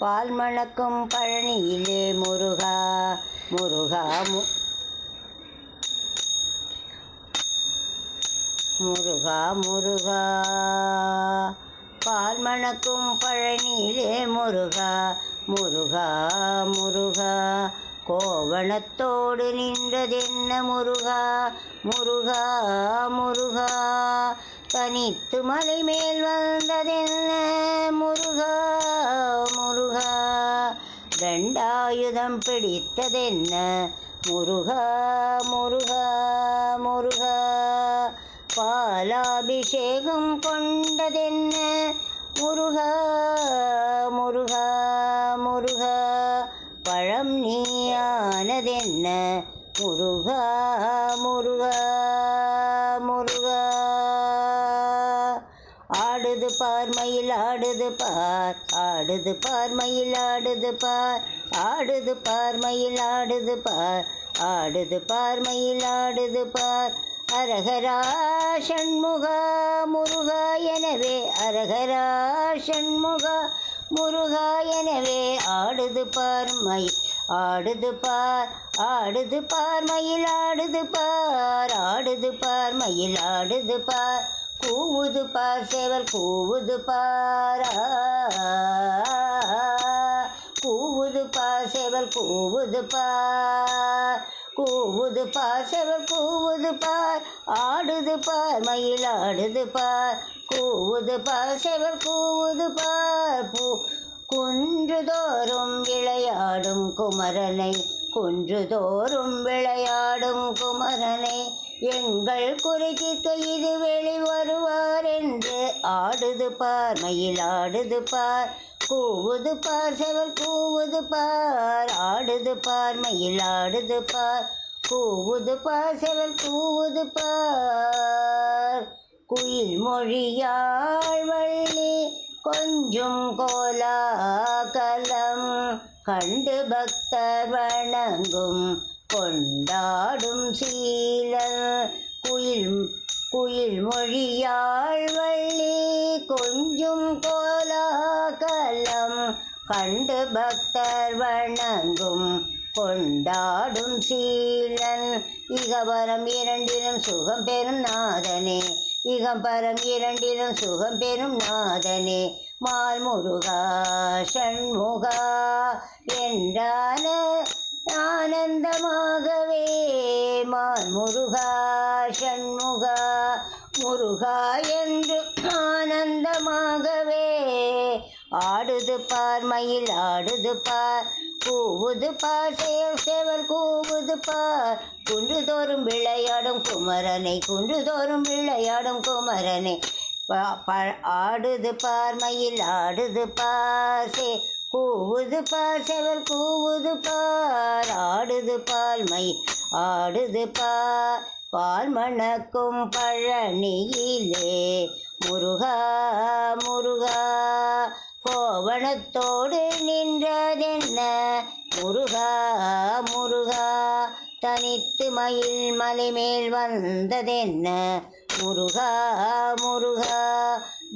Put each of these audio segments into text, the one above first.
பால் மணக்கும் பழனியிலே முருகா முருகா மு முருகா முருகா. பால் மணக்கும் பழனியிலே முருகா முருகா முருகா. கோவணத்தோடு நின்றதென்ன முருகா முருகா முருகா. தனித்து மலை மேல் வந்ததென்ன தண்டாயுதம் பிடித்ததென்ன முருகா முருகா முருகா பாலாபிஷேகம் கொண்டதென்ன முருகா முருகா முருகா பழம் நீயானதென்ன முருகா முருகா பார் மயில் ஆடுது பார். ஆடுது பார் மயில் ஆடுது பார். ஆடுது பார் மயில் ஆடுது பார். ஆடுது பார் மயில் ஆடுது பார். அரகரா சண்முகா முருகா எனவே அரகரா சண்முகா முருகா எனவே ஆடுது பார் மயில் ஆடுது பார். ஆடுது பார் மயில் ஆடுது பார். ஆடுது பார் மயில் ஆடுது பார். கூவுது பார் சேவல் கூவுது பாரா. கூவுது பார் சேவல் கூவுது பார் கூவுது பார் செவல் கூவுது பார் ஆடுது பார் மயில் ஆடுது பார் கூவுது பார் செவல் கூவுது பார் பூ குன்றுதோறும் விளையாடும் குமரனை குன்றுதோறும் விளையாடும் குமரனை எங்கள் குறைக்கு இது வெளி ஆடுது பார் மயில் ஆடுது பார் கூவுது பார் செவல் கூவுது பார். ஆடுது பார் மயில் ஆடுது பார் கூவுது பார் செவல் கூவுது பார். குயில் மொழியாள் வள்ளி கொஞ்சம் கோலாகலம் கண்டு பக்தர் வணங்கும் கொண்டாடும் சீலல் குயில் குயில் மொழியாள் செய்யும் கோலாகலம். கண்டு பக்தர் வணங்கும் கொண்டாடும் சீலன். இகபரம் இரண்டிலும் சுகம் பெறும் நாதனே. இகம்பரம் இரண்டிலும் சுகம் பெறும் நாதனே. மால் முருகா சண்முகா என்றான ஆனந்தமாகவே. மால் முருகா சண்முகா முருகா என்று ஆடுது பார் மயில் ஆடுது பார். கூவுது பார் செயல் சேவல் கூவுது பார். குன்றுதோறும் விளையாடும் குமரனை குன்றுதோறும் விளையாடும் குமரனை. ஆடுது பார் மயில் ஆடுது பார். சே கூவுது பார் செவல் கூவுது பார். ஆடுது பால் மயில் ஆடுது பார். பால் மணக்கும் பழனியிலே முருகா முருகா. கோவணத்தோடு நின்றதென்ன? முருகா முருகா தனித்து மயில் மலை மேல் வந்ததென்ன? முருகா முருகா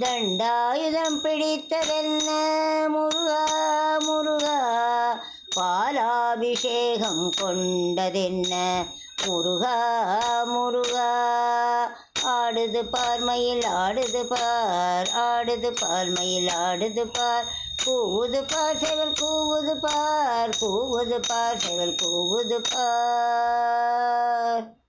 தண்டாயுதம் பிடித்ததென்ன? முருகா முருகா பாலாபிஷேகம் கொண்டதென்ன? முருகா முருகா ஆடுது பார் மயில் ஆடுது பார். ஆடுது பார் மயில் ஆடுது பார். கூவுது பார் செவல் கூவுது பார். கூவுது பார் செவல் கூவுது பார்.